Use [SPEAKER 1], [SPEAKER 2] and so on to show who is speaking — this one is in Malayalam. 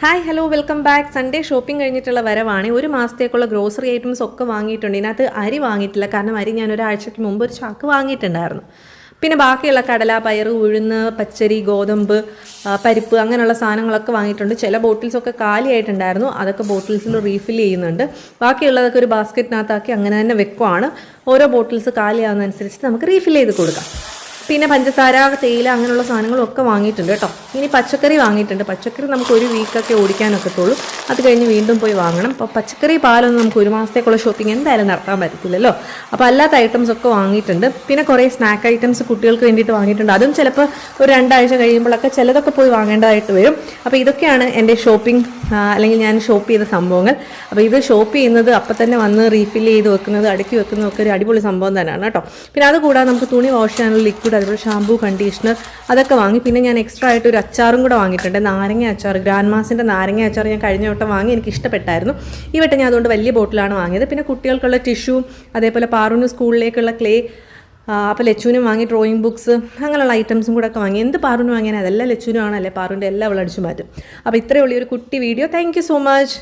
[SPEAKER 1] Hi hello welcome back Sunday shopping കഴിഞ്ഞിട്ടുള്ള വരവാണ്. ഒരു മാസത്തേക്കുള്ള ഗ്രോസറി ഐറ്റംസ് ഒക്കെ വാങ്ങിയിട്ടുണ്ട്. ഇതിനകത്ത് അരി വാങ്ങിയിട്ടില്ല. കാരണം അരി ഞാൻ ഒരാഴ്ചയ്ക്ക് മുമ്പ് ഒരു ചാക്ക് വാങ്ങിയിട്ടുണ്ടായിരുന്നു. പിന്നെ ബാക്കിയുള്ള കടല പയർ ഉഴുന്ന് പച്ചരി ഗോതമ്പ് പരിപ്പ് അങ്ങനെയുള്ള സാധനങ്ങളൊക്കെ വാങ്ങിയിട്ടുണ്ട്. ചില ബോട്ടിൽസൊക്കെ കാലിയായിട്ടുണ്ടായിരുന്നു. അതൊക്കെ ബോട്ടിൽസിൽ റീഫിൽ ചെയ്യുന്നുണ്ട്. ബാക്കിയുള്ളതൊക്കെ ഒരു ബാസ്ക്കറ്റിനകത്താക്കി അങ്ങനെ തന്നെ വെക്കുവാണ്. ഓരോ ബോട്ടിൽസ് കാലിയാവുന്നതനുസരിച്ച് നമുക്ക് റീഫിൽ ചെയ്ത് കൊടുക്കാം. പിന്നെ പഞ്ചസാര തേയില അങ്ങനെയുള്ള സാധനങ്ങളും ഒക്കെ വാങ്ങിയിട്ടുണ്ട് കേട്ടോ. ഇനി പച്ചക്കറി വാങ്ങിയിട്ടുണ്ട്. പച്ചക്കറി നമുക്ക് ഒരു വീക്കൊക്കെ ഓടിക്കാനൊക്കത്തുള്ളൂ അത് കഴിഞ്ഞ് വീണ്ടും പോയി വാങ്ങണം. അപ്പോൾ പച്ചക്കറി പാലൊന്നും നമുക്ക് ഒരു മാസത്തേക്കുള്ള ഷോപ്പിംഗ് എന്തായാലും നടത്താൻ പറ്റത്തില്ലല്ലോ. അപ്പോൾ അല്ലാത്ത ഐറ്റംസ് ഒക്കെ വാങ്ങിയിട്ടുണ്ട്. പിന്നെ കുറേ സ്നാക്ക് ഐറ്റംസ് കുട്ടികൾക്ക് വേണ്ടിയിട്ട് വാങ്ങിയിട്ടുണ്ട്. അതും ചിലപ്പോൾ ഒരു രണ്ടാഴ്ച കഴിയുമ്പോഴൊക്കെ ചിലതൊക്കെ പോയി വാങ്ങേണ്ടതായിട്ട് വരും. അപ്പോൾ ഇതൊക്കെയാണ് എന്റെ ഷോപ്പിംഗ് അല്ലെങ്കിൽ ഞാൻ ഷോപ്പ് ചെയ്ത സംഭവങ്ങൾ. അപ്പോൾ ഇത് ഷോപ്പ് ചെയ്യുന്നത് അപ്പം തന്നെ വന്ന് റീഫിൽ ചെയ്ത് വെക്കുന്നത് അടുക്കി വെക്കുന്നതൊക്കെ ഒരു അടിപൊളി സംഭവം തന്നെയാണ് കേട്ടോ. പിന്നെ അത് കൂടാതെ നമുക്ക് തുണി വാഷ് ചെയ്യാനുള്ള ലിക്വിഡ് അതുപോലെ ഷാമ്പൂ കണ്ടീഷണർ അതൊക്കെ വാങ്ങി. പിന്നെ ഞാൻ എക്സ്ട്രാ ആയിട്ട് ഒരു അച്ചാറും കൂടെ വാങ്ങിയിട്ടുണ്ട്. നാരങ്ങ അച്ചാർ ഗ്രാൻഡ് മാസിന്റെ നാരങ്ങ അച്ചാർ ഞാൻ കഴിഞ്ഞ വട്ടം വാങ്ങി. എനിക്ക് ഇഷ്ടപ്പെട്ടായിരുന്നു. ഈ വട്ടം ഞാൻ അതുകൊണ്ട് വലിയ ബോട്ടിലാണ് വാങ്ങിയത്. പിന്നെ കുട്ടികൾക്കുള്ള ടിഷ്യൂ അതേപോലെ പാറുന് സ്കൂളിലേക്കുള്ള ക്ലേ അപ്പോൾ ലച്ചുവിനും വാങ്ങി. ഡ്രോയിങ് ബുക്സ് അങ്ങനെയുള്ള ഐറ്റംസും കൂടെ ഒക്കെ വാങ്ങി. എന്ത് പാറുന് വാങ്ങിയാൽ അതെല്ലാം ലച്ചുവിനും ആണല്ലേ പാറൂന്റെ എല്ലാം അവൾ അടിച്ചു മാറ്റും. അപ്പോൾ ഇത്രയുള്ള ഒരു കുട്ടി വീഡിയോ താങ്ക് സോ മച്ച്